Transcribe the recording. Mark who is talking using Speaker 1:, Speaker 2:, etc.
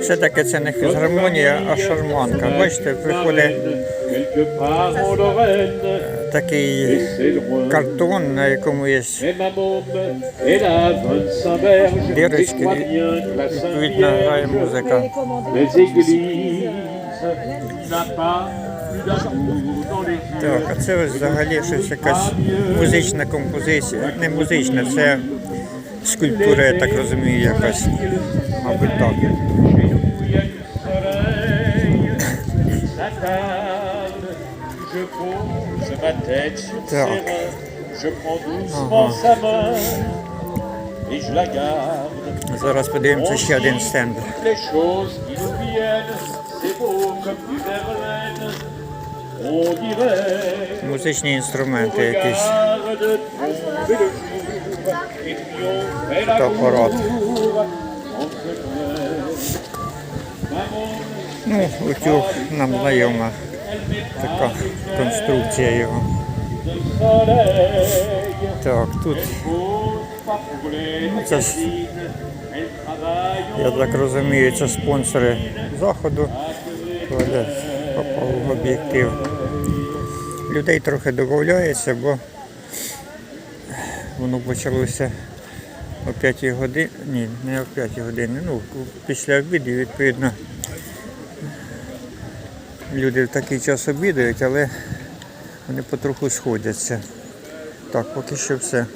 Speaker 1: все-таки це не фізгармонія, а шарманка. Бачите,
Speaker 2: en Lorraine,
Speaker 1: такий картон, на якому є
Speaker 2: Et ma môme, elle a 25 berges, et
Speaker 1: дірочки, відповідно грає музика. Так, а це взагалі щось якась музична композиція. Не музична, це скульптура, я так розумію, якась. Мабуть, так. Так.
Speaker 2: garde.
Speaker 1: Зараз подивимося ще один стенд. Музичні інструменти якісь. Фотоапарат. Ну, утюг нам знайома така конструкція його. Так, тут,
Speaker 2: les
Speaker 1: це ж, я так розумію, це спонсори заходу. Попав в об'єктив. Людей трохи додається, бо воно почалося о 5 годині, ні, не о 5 годині, ну, після обіду, відповідно, люди в такий час обідають, але вони потроху сходяться. Так, поки що все.